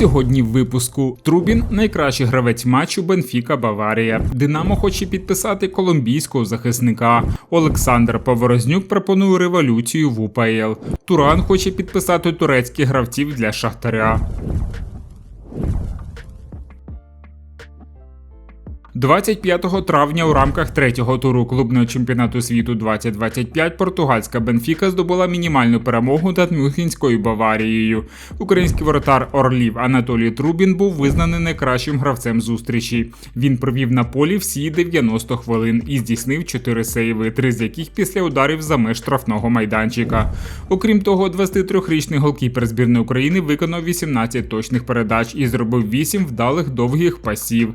Сьогодні в випуску Трубін найкращий гравець матчу Бенфіка Баварія. Динамо хоче підписати колумбійського захисника. Олександр Поворознюк пропонує революцію в УПЛ. Туран хоче підписати турецьких гравців для Шахтаря. 25 травня у рамках третього туру клубного чемпіонату світу 2025 португальська Бенфіка здобула мінімальну перемогу над Мюнхенською Баварією. Український воротар Орлів Анатолій Трубін був визнаний найкращим гравцем зустрічі. Він провів на полі всі 90 хвилин і здійснив 4 сейви, три з яких після ударів за меж штрафного майданчика. Окрім того, 23-річний голкіпер збірної України виконав 18 точних передач і зробив 8 вдалих довгих пасів.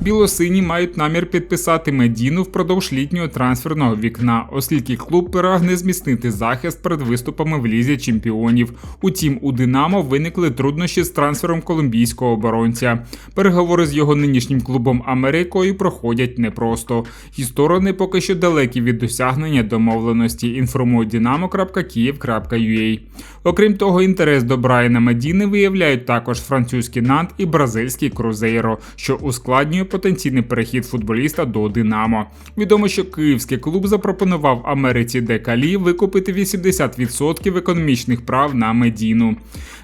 Білосині мають намір підписати Медіну впродовж літнього трансферного вікна, оскільки клуб прагне зміцнити захист перед виступами в лізі чемпіонів. Утім, у Динамо виникли труднощі з трансфером колумбійського оборонця. Переговори з його нинішнім клубом Америкою проходять непросто. І сторони поки що далекі від досягнення домовленості. Інформує Dynamo.Kiev.ua. Окрім того, інтерес до Брайана Медіни виявляють також французький Нант і бразильський Крузейро, що ускладнює потенційний перехід футболіста до Динамо. Відомо, що київський клуб запропонував Америці Декалі викупити 80% економічних прав на Медіну.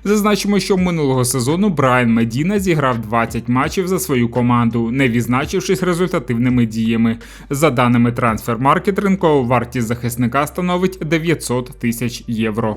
Зазначимо, що минулого сезону Брайан Медіна зіграв 20 матчів за свою команду, не відзначившись результативними діями. За даними трансфермаркет, ринкова вартість захисника становить 900 тисяч євро.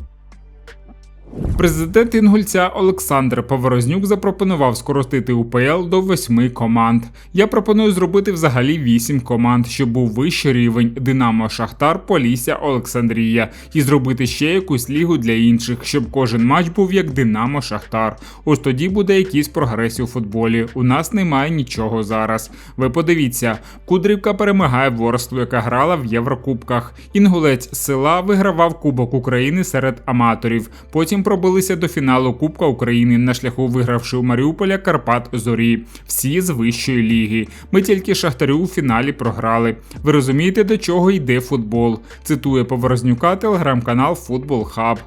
Президент Інгульця Олександр Поворознюк запропонував скоротити УПЛ до восьми команд. Я пропоную зробити взагалі вісім команд, щоб був вищий рівень Динамо, Шахтар, Полісся, Олександрія, і зробити ще якусь лігу для інших, щоб кожен матч був як Динамо Шахтар. Ось тоді буде якийсь прогрес у футболі. У нас немає нічого зараз. Ви подивіться, Кудрівка перемагає Ворслу, яка грала в Єврокубках. Інгулець села вигравав Кубок України серед аматорів. Потім пробилися до фіналу Кубка України на шляху вигравши у Маріуполя Карпат Зорі. Всі з вищої ліги. Ми тільки Шахтарю у фіналі програли. Ви розумієте, до чого йде футбол? Цитує Поворознюка телеграм-канал Футбол Хаб.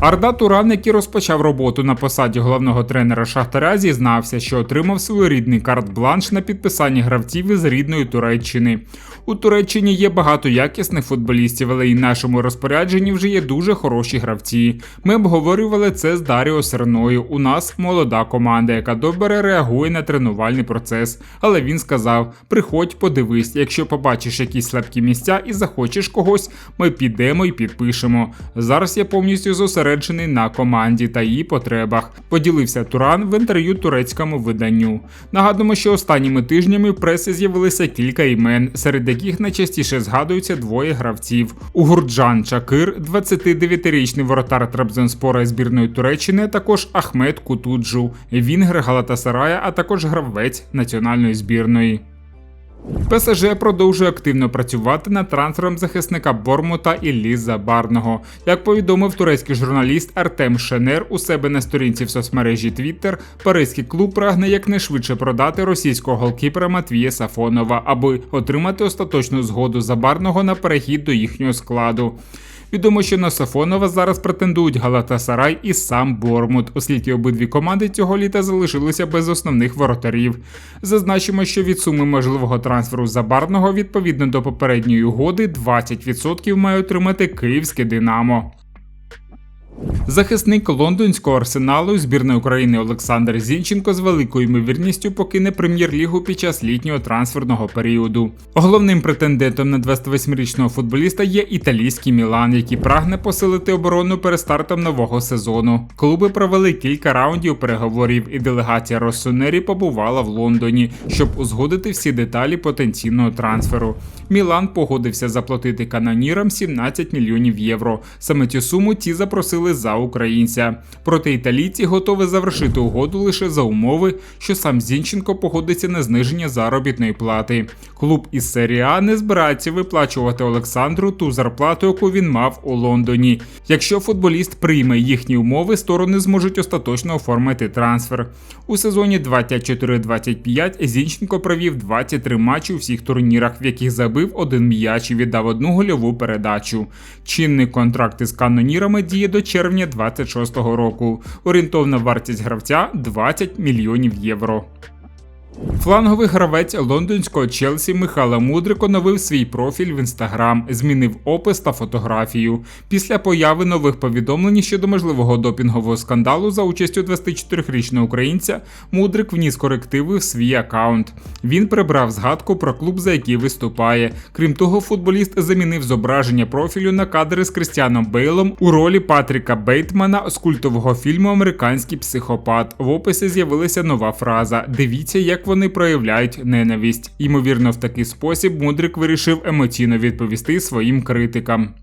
Арда Туран, який розпочав роботу на посаді головного тренера Шахтаря, зізнався, що отримав своєрідний карт-бланш на підписання гравців із рідної Туреччини. У Туреччині є багато якісних футболістів, але і в нашому розпорядженні вже є дуже хороші гравці. Ми обговорювали це з Даріо Серною. У нас молода команда, яка добре реагує на тренувальний процес. Але він сказав: приходь, подивись, якщо побачиш якісь слабкі місця і захочеш когось, ми підемо і підпишемо. Зараз я повністю зосереджений на команді та її потребах. Поділився Туран в інтерв'ю турецькому виданню. Нагадуємо, що останніми тижнями в пресі з'явилися кілька імен, серед яких найчастіше згадуються двоє гравців: Угурджан Чакир, 29-річний воротар Трабзонспора збірної Туреччини, також Ахмед Кутуджу, Вінгер Галатасарая, а також гравець національної збірної. ПСЖ продовжує активно працювати над трансфером захисника Бормута Іллі Забарного. Як повідомив турецький журналіст Артем Шенер у себе на сторінці в соцмережі Twitter, паризький клуб прагне якнайшвидше продати російського голкіпера Матвія Сафонова, аби отримати остаточну згоду Забарного на перехід до їхнього складу. Відомо, що на Сафонова зараз претендують Галатасарай і сам Бормут, оскільки обидві команди цього літа залишилися без основних воротарів. Зазначимо, що від суми можливого трансферу забарного відповідно до попередньої угоди 20% має отримати київське Динамо. Захисник лондонського арсеналу збірної України Олександр Зінченко з великою ймовірністю покине прем'єр-лігу під час літнього трансферного періоду. Головним претендентом на 28-річного футболіста є італійський Мілан, який прагне посилити оборону перед стартом нового сезону. Клуби провели кілька раундів переговорів, і делегація Росонері побувала в Лондоні, щоб узгодити всі деталі потенційного трансферу. Мілан погодився заплатити канонірам 17 мільйонів євро. Саме цю суму ті запросили за українця. Проте італійці готові завершити угоду лише за умови, що сам Зінченко погодиться на зниження заробітної плати. Клуб із серії А не збирається виплачувати Олександру ту зарплату, яку він мав у Лондоні. Якщо футболіст прийме їхні умови, сторони зможуть остаточно оформити трансфер. У сезоні 24-25 Зінченко провів 23 матчі у всіх турнірах, в яких забив один м'яч і віддав одну гольову передачу. Чинний контракт із канонірами діє до червня 26-го року. Орієнтовна вартість гравця 20 мільйонів євро. Фланговий гравець лондонського Челсі Михайло Мудрик оновив свій профіль в інстаграм, змінив опис та фотографію. Після появи нових повідомлень щодо можливого допінгового скандалу за участю 24-річного українця Мудрик вніс корективи в свій аккаунт. Він прибрав згадку про клуб, за який виступає. Крім того, футболіст замінив зображення профілю на кадри з Кристіаном Бейлом у ролі Патріка Бейтмана з культового фільму Американський психопат. В описі з'явилася нова фраза: Дивіться, як вони проявляють ненависть. Ймовірно, в такий спосіб Мудрик вирішив емоційно відповісти своїм критикам.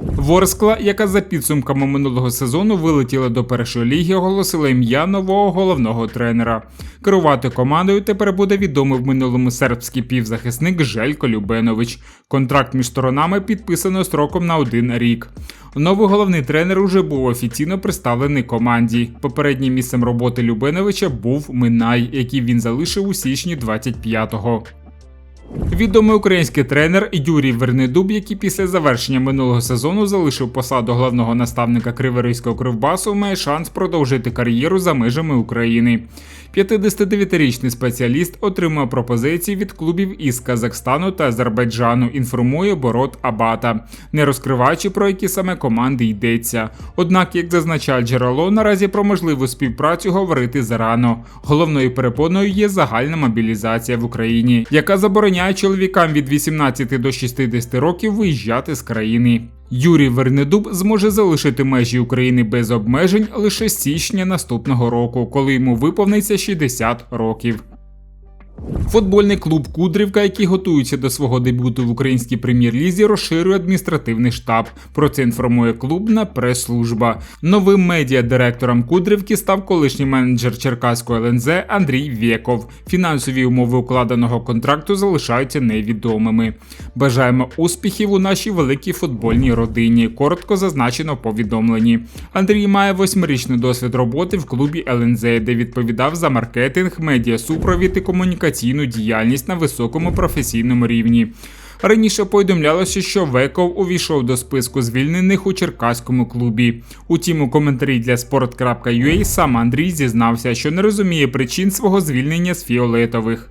Ворскла, яка за підсумками минулого сезону вилетіла до першої ліги, оголосила ім'я нового головного тренера. Керувати командою тепер буде відомий в минулому сербський півзахисник Желько Любенович. Контракт між сторонами підписано строком на один рік. Новий головний тренер уже був офіційно представлений команді. Попереднім місцем роботи Любеновича був Минай, який він залишив у січні 25-го. Відомий український тренер Юрій Вернедуб, який після завершення минулого сезону залишив посаду головного наставника Криворізького кривбасу, має шанс продовжити кар'єру за межами України. 59-річний спеціаліст отримав пропозиції від клубів із Казахстану та Азербайджану. Інформує Борот Абата, не розкриваючи про які саме команди йдеться. Однак, як зазначає джерело, наразі про можливу співпрацю говорити зарано. Головною перепоною є загальна мобілізація в Україні, яка забороняє чоловікам від 18 до 60 років виїжджати з країни. Юрій Вернедуб зможе залишити межі України без обмежень лише з січня наступного року, коли йому виповниться 60 років. Футбольний клуб Кудрівка, який готується до свого дебюту в українській прем'єр-лізі, розширює адміністративний штаб. Про це інформує клубна прес-служба. Новим медіа-директором Кудрівки став колишній менеджер Черкаської ЛНЗ Андрій Вєков. Фінансові умови укладеного контракту залишаються невідомими. Бажаємо успіхів у нашій великій футбольній родині. Коротко зазначено в повідомленні. Андрій має восьмирічний досвід роботи в клубі ЛНЗ, де відповідав за маркетинг, медіасупровід і комунікаційну діяльність на високому професійному рівні. Раніше повідомлялося, що Веков увійшов до списку звільнених у черкаському клубі. Утім, у коментарі для sport.ua сам Андрій зізнався, що не розуміє причин свого звільнення з фіолетових.